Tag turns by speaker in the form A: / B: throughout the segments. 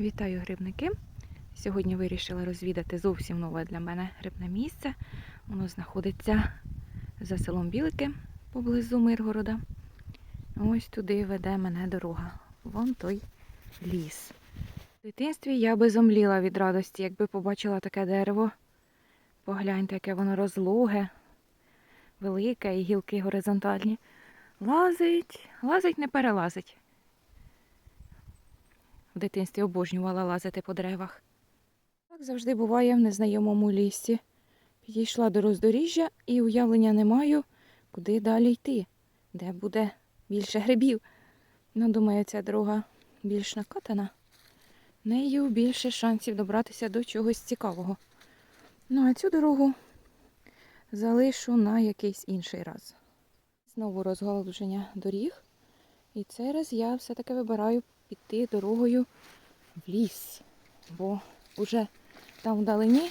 A: Вітаю грибники! Сьогодні вирішила розвідати зовсім нове для мене грибне місце. Воно знаходиться за селом Білики поблизу Миргорода. Ось туди веде мене дорога. Вон той ліс. В дитинстві я би зомліла від радості, якби побачила таке дерево. Погляньте, яке воно розлоге, велике і гілки горизонтальні. Лазить, лазить, не перелазить. В дитинстві обожнювала лазити по деревах. Так завжди буває в незнайомому лісі. Підійшла до роздоріжжя і уявлення не маю, куди далі йти, де буде більше грибів. Ну, думаю, ця дорога більш накатана. Нею більше шансів добратися до чогось цікавого. Ну, а цю дорогу залишу на якийсь інший раз. Знову розгалуження доріг. І цей раз я все-таки вибираю піти дорогою в ліс. Бо вже там вдалині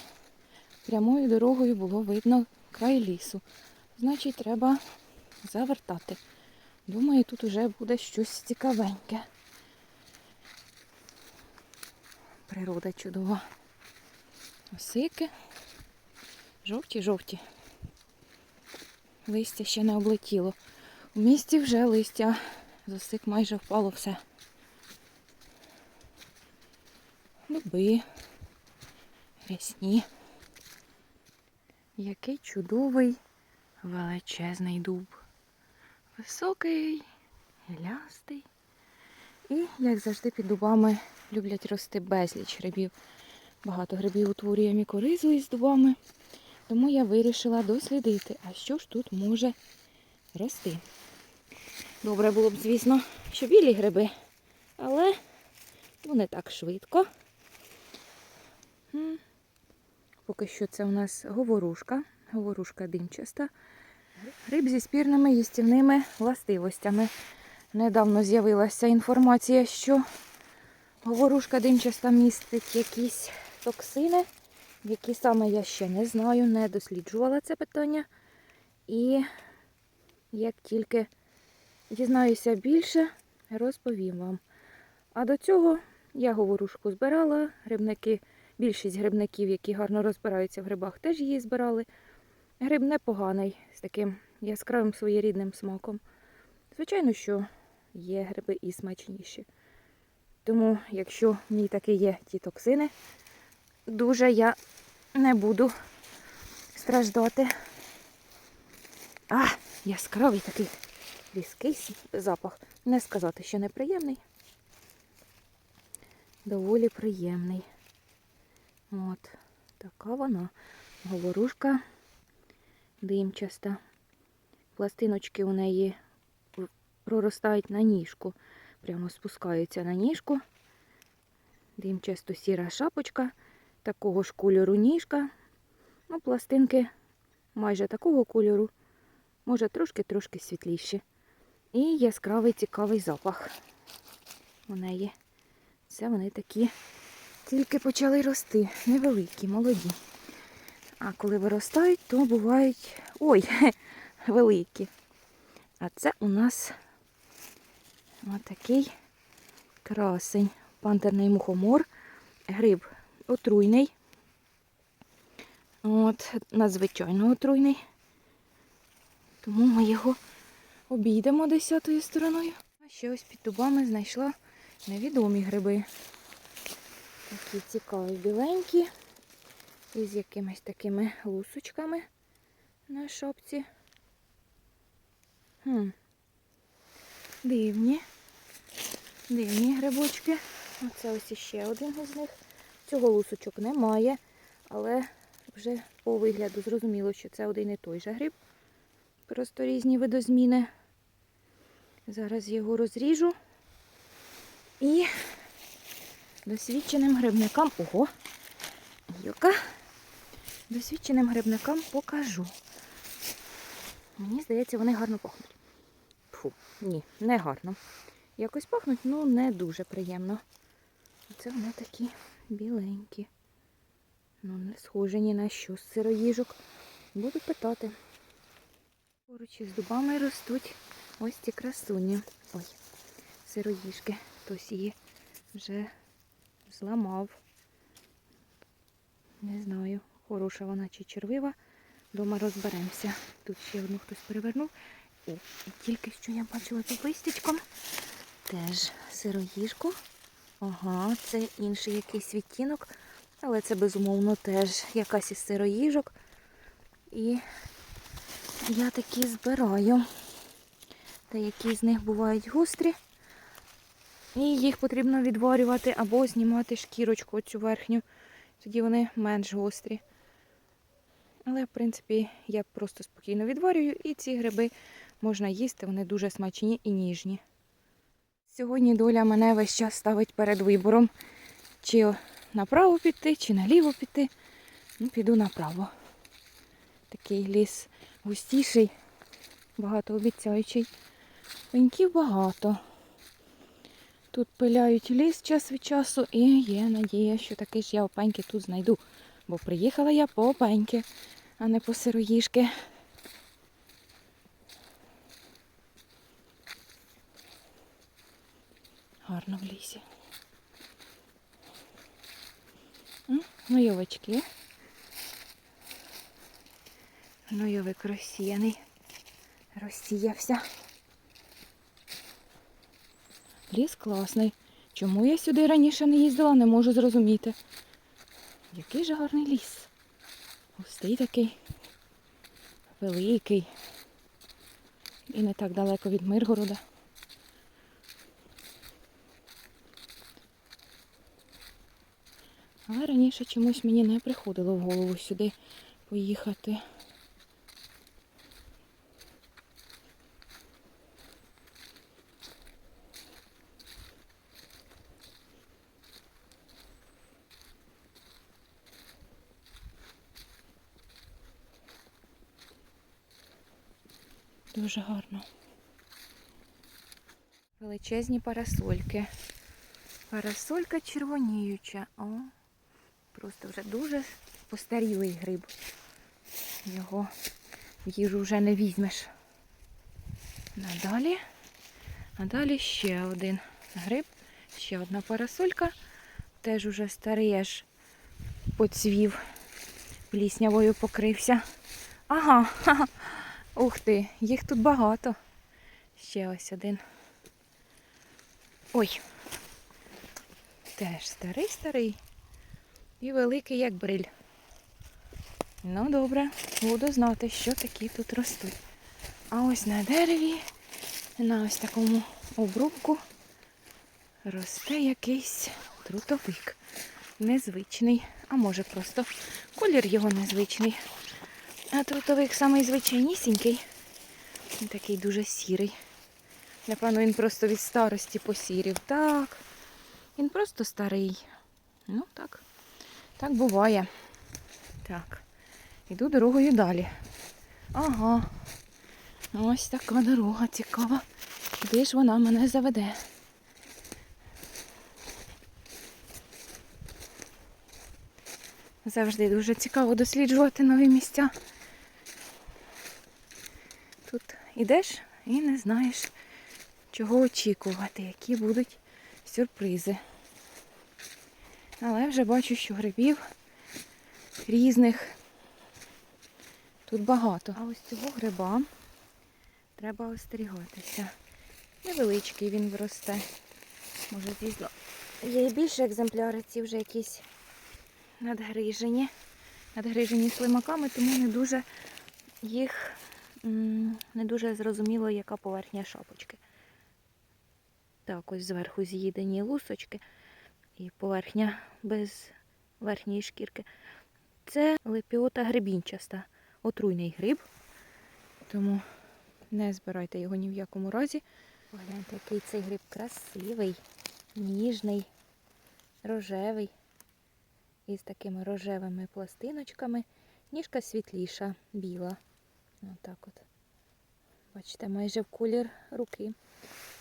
A: прямою дорогою було видно край лісу. Значить, треба завертати. Думаю, тут вже буде щось цікавеньке. Природа чудова. Осики. Жовті-жовті. Листя ще не облетіло. У місті вже листя з осик майже впало все. Дуби. Рясні. Який чудовий величезний дуб. Високий, гілястий. І, як завжди, під дубами люблять рости безліч грибів. Багато грибів утворює мікоризу із дубами. Тому я вирішила дослідити, а що ж тут може рости. Добре було б, звісно, що білі гриби, але вони так швидко. Поки що це у нас говорушка, говорушка димчаста. Гриб зі спірними їстівними властивостями. Недавно з'явилася інформація, що говорушка димчаста містить якісь токсини, які саме я ще не знаю, не досліджувала це питання. І як тільки дізнаюся більше, розповім вам. А до цього я говорушку збирала, грибники, більшість грибників, які гарно розбираються в грибах, теж її збирали. Гриб непоганий, з таким яскравим своєрідним смаком. Звичайно, що є гриби і смачніші. Тому, якщо в ній таки є ті токсини, дуже я не буду страждати. А, яскравий такий різкий запах. Не сказати, що неприємний. Доволі приємний. От, така вона. Говорушка димчаста. Пластиночки у неї проростають на ніжку. Прямо спускаються на ніжку. Димчасто сіра шапочка, такого ж кольору ніжка. Ну, пластинки майже такого кольору, може трошки-трошки світліші. І яскравий цікавий запах у неї. Це вони такі тільки почали рости, невеликі, молоді. А коли виростають, то бувають ой, великі. А це у нас отакий красень. Пантерний мухомор, гриб отруйний. От, надзвичайно отруйний. Тому ми його обійдемо десятою стороною. А ще ось під дубами знайшла невідомі гриби. Такі цікаві біленькі. Із якимись такими лусочками на шапці. Хм. Дивні. Дивні грибочки. Оце ось іще один із них. Цього лусочок немає, але вже по вигляду зрозуміло, що це один і той же гриб. Просто різні видозміни. Зараз його розріжу. І досвідченим грибникам... Ого! Юка! Досвідченим грибникам покажу. Мені здається, вони гарно пахнуть. Фу, ні, не гарно. Якось пахнуть, ну не дуже приємно. Це вони такі біленькі. Ну, не схожі ні на що з сироїжок. Буду питати. Поруч із дубами ростуть ось ці красуні. Ой, сироїжки. Хтось її вже зламав. Не знаю, хороша вона чи червива. Дома розберемося. Тут ще одну хтось перевернув. О, і тільки що я бачила під листячком. Теж сироїжку. Ага, це інший якийсь відтінок. Але це безумовно теж якась із сироїжок. І я такі збираю. Деякі з них бувають гострі. І їх потрібно відварювати або знімати шкірочку оцю верхню. Тоді вони менш гострі. Але, в принципі, я просто спокійно відварюю, і ці гриби можна їсти, вони дуже смачні і ніжні. Сьогодні доля мене весь час ставить перед вибором, чи направо піти, чи наліво піти. Ну, піду направо. Такий ліс густіший, багатообіцяючий. Пеньків багато. Тут пиляють ліс час від часу і є надія, що таки ж я опеньки тут знайду. Бо приїхала я по опеньки, а не по сироїжки. Гарно в лісі. М, Гнойовички. Гнойовик розсіяний. Розсіявся. Ліс класний. Чому я сюди раніше не їздила, не можу зрозуміти. Який же гарний ліс. Густий такий, великий. І не так далеко від Миргорода. Але раніше чомусь мені не приходило в голову сюди поїхати. Дуже гарно. Величезні парасольки. Парасолька червоніюча. О, просто вже дуже постарілий гриб. Його в їжу вже не візьмеш. Надалі. А далі ще один гриб, ще одна парасолька. Теж уже старий аж поцвів, пліснявою покрився. Ага, ха-ха. Ух ти, їх тут багато. Ще ось один. Ой. Теж старий-старий. І великий, як бриль. Ну, добре, буду знати, що такі тут ростуть. А ось на дереві, на ось такому обрубку, росте якийсь трутовик. Незвичний. А може просто колір його незвичний. А трутовик самий звичайнісінький. Він такий дуже сірий. Напевно, він просто від старості посірів. Так. Він просто старий. Ну, так. Так буває. Так. Іду дорогою далі. Ага. Ось така дорога цікава. Куди ж вона мене заведе? Завжди дуже цікаво досліджувати нові місця. Ідеш і не знаєш, чого очікувати, які будуть сюрпризи. Але вже бачу, що грибів різних тут багато. А ось цього гриба треба остерігатися. Невеличкий він вросте. Може з'їзло. Є більше екземпляри, ці вже якісь надгрижені. Надгрижені слимаками, тому не дуже їх не дуже зрозуміло, яка поверхня шапочки. Так, ось зверху з'їдені лусочки і поверхня без верхньої шкірки. Це лепіота грибінчаста, отруйний гриб, тому не збирайте його ні в якому разі. Погляньте, який цей гриб красивий, ніжний, рожевий, із такими рожевими пластиночками. Ніжка світліша, біла. Отак от. Бачите, майже в колір руки.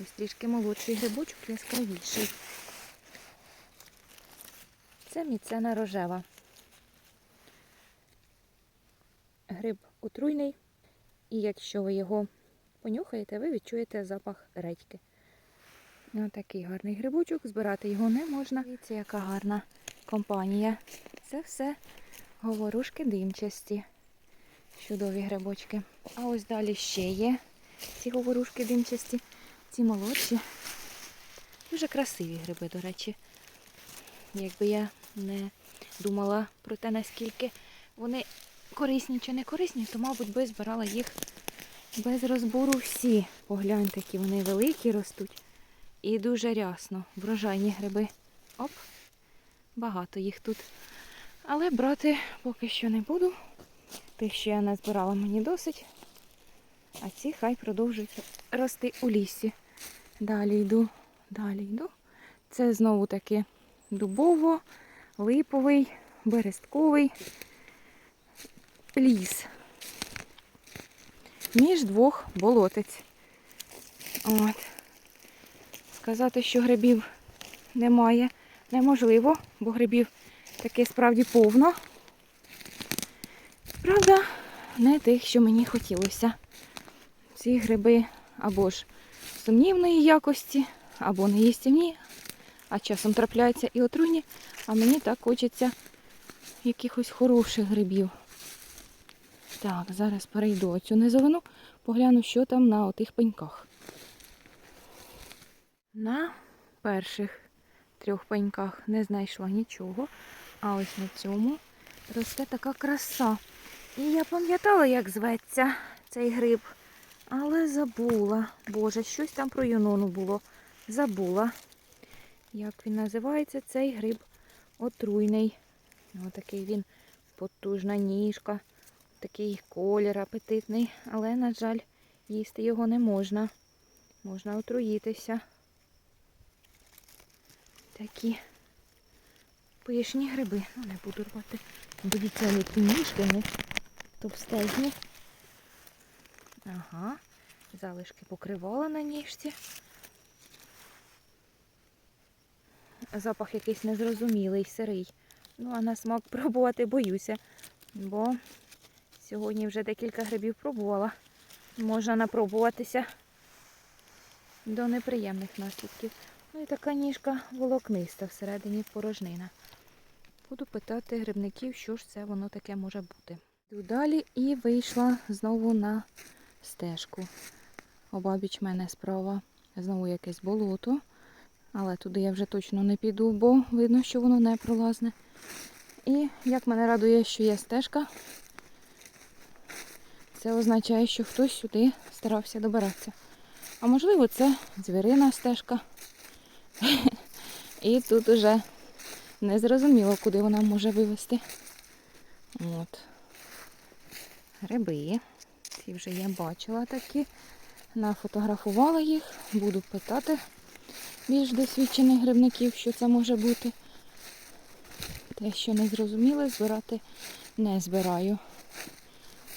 A: Ось трішки молодший грибочок, яскравіший. Це міцена рожева. Гриб отруйний, і якщо ви його понюхаєте, ви відчуєте запах редьки. Ось такий гарний грибочок, збирати його не можна. Дивіться, яка гарна компанія. Це все говорушки димчасті. Чудові грибочки. А ось далі ще є ці говорушки димчасті. Ці молодші. Дуже красиві гриби, до речі. Якби я не думала про те, наскільки вони корисні чи не корисні, то, мабуть, би збирала їх без розбору всі. Погляньте, які вони великі ростуть. І дуже рясно. Врожайні гриби. Оп, багато їх тут. Але брати поки що не буду. Тих, що я назбирала, мені досить. А ці хай продовжують рости у лісі. Далі йду, далі йду. Це знову таки дубово, липовий, берестковий ліс. Між двох болотець. От. Сказати, що грибів немає, неможливо, бо грибів таки справді повно. Правда, не тих, що мені хотілося. Ці гриби або ж сумнівної якості, або неїстівні, а часом трапляються і отруйні, а мені так хочеться якихось хороших грибів. Так, зараз перейду оцю низовину, погляну, що там на отих пеньках. На перших трьох пеньках не знайшла нічого, а ось на цьому росте така краса. І я пам'ятала, як зветься цей гриб, але забула. Боже, щось там про юнону було. Забула. Як він називається, цей гриб отруйний. Отакий він потужна ніжка, такий колір апетитний, але, на жаль, їсти його не можна. Можна отруїтися. Такі пишні гриби. Ну, не буду рвати. Дивіться, які ніжки товстезні. Ага, залишки покривала на ніжці. Запах якийсь незрозумілий, сирий. Ну, а на смак пробувати боюся, бо сьогодні вже декілька грибів пробувала. Можна напробуватися до неприємних наслідків. Ну і така ніжка волокниста всередині порожнина. Буду питати грибників, що ж це воно таке може бути. Йду далі і вийшла знову на стежку. Обабіч мене справа знову якесь болото. Але туди я вже точно не піду, бо видно, що воно не пролазне. І як мене радує, що є стежка, це означає, що хтось сюди старався добиратися. А можливо, це звірина стежка. І тут уже не зрозуміло, куди вона може вивести. От. Гриби. Ці вже я бачила такі. Нафотографувала їх, буду питати більш досвідчених грибників, що це може бути. Те, що не зрозуміло, збирати не збираю.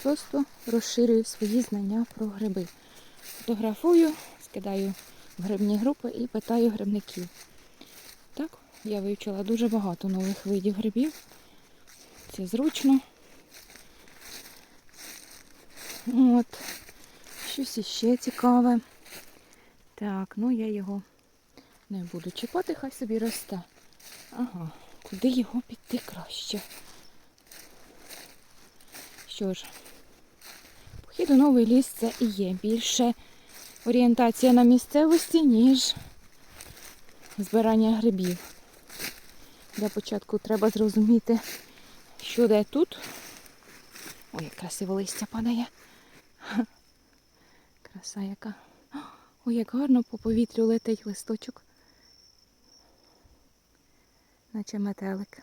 A: Просто розширюю свої знання про гриби. Фотографую, скидаю в грибні групи і питаю грибників. Так, я вивчила дуже багато нових видів грибів. Це зручно. От. Щось іще цікаве. Так, ну я його не буду чіпати, хай собі росте. Ага, куди його піти краще? Що ж, похід у новий ліс це і є більше орієнтація на місцевості, ніж збирання грибів. Для початку треба зрозуміти, що де тут. Ой, як красиво листя падає. Краса яка. Ой, як гарно по повітрю летить листочок. Наче метелик.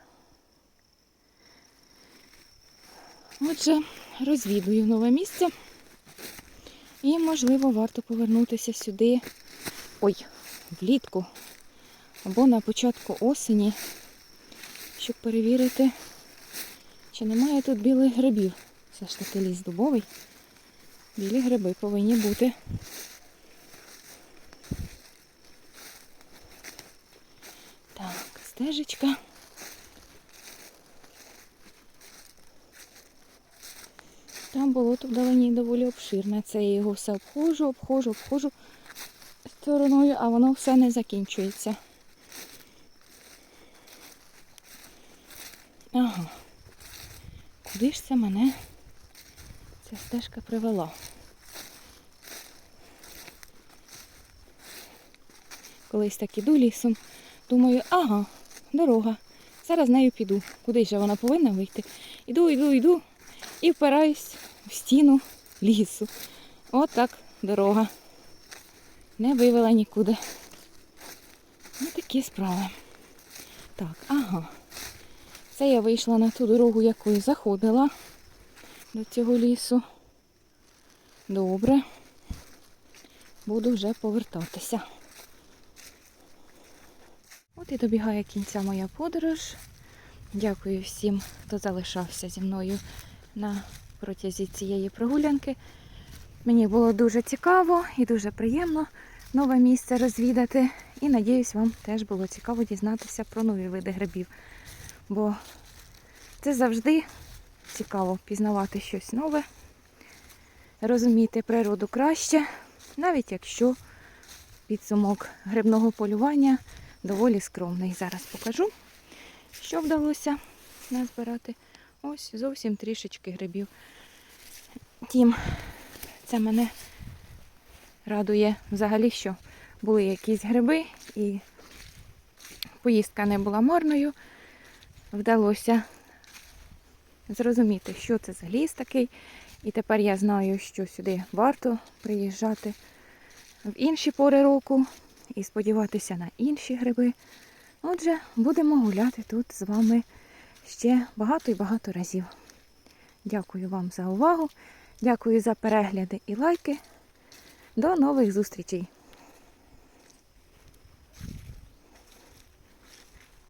A: Отже, розвідую нове місце. І, можливо, варто повернутися сюди. Ой, влітку. Або на початку осені, щоб перевірити, чи немає тут білих грибів. Все ж таки ліс дубовий. Білі гриби повинні бути. Так, стежечка. Там болото вдалині доволі обширне. Це я його все обходжу, обходжу, обходжу. стороною, а воно все не закінчується. Ага. Куди ж це мене ця стежка привела? Колись так іду лісом, думаю, ага, дорога. Зараз нею піду. Куди ж вона повинна вийти? Іду, іду, іду і впираюсь в стіну лісу. От так дорога. Не вивела нікуди. Ну, такі справи. Так, ага. Це я вийшла на ту дорогу, якою заходила до цього лісу. Добре. Буду вже повертатися. От і добігає кінця моя подорож. Дякую всім, хто залишався зі мною на протязі цієї прогулянки. Мені було дуже цікаво і дуже приємно нове місце розвідати. І надіюсь, вам теж було цікаво дізнатися про нові види грибів. Бо це завжди цікаво пізнавати щось нове, розуміти природу краще, навіть якщо підсумок грибного полювання доволі скромний. Зараз покажу, що вдалося назбирати. Ось зовсім трішечки грибів. Тім, це мене радує взагалі, що були якісь гриби і поїздка не була марною. Вдалося зрозуміти, що це за ліс такий. І тепер я знаю, що сюди варто приїжджати в інші пори року і сподіватися на інші гриби. Отже, будемо гуляти тут з вами ще багато і багато разів. Дякую вам за увагу. Дякую за перегляди і лайки. До нових зустрічей!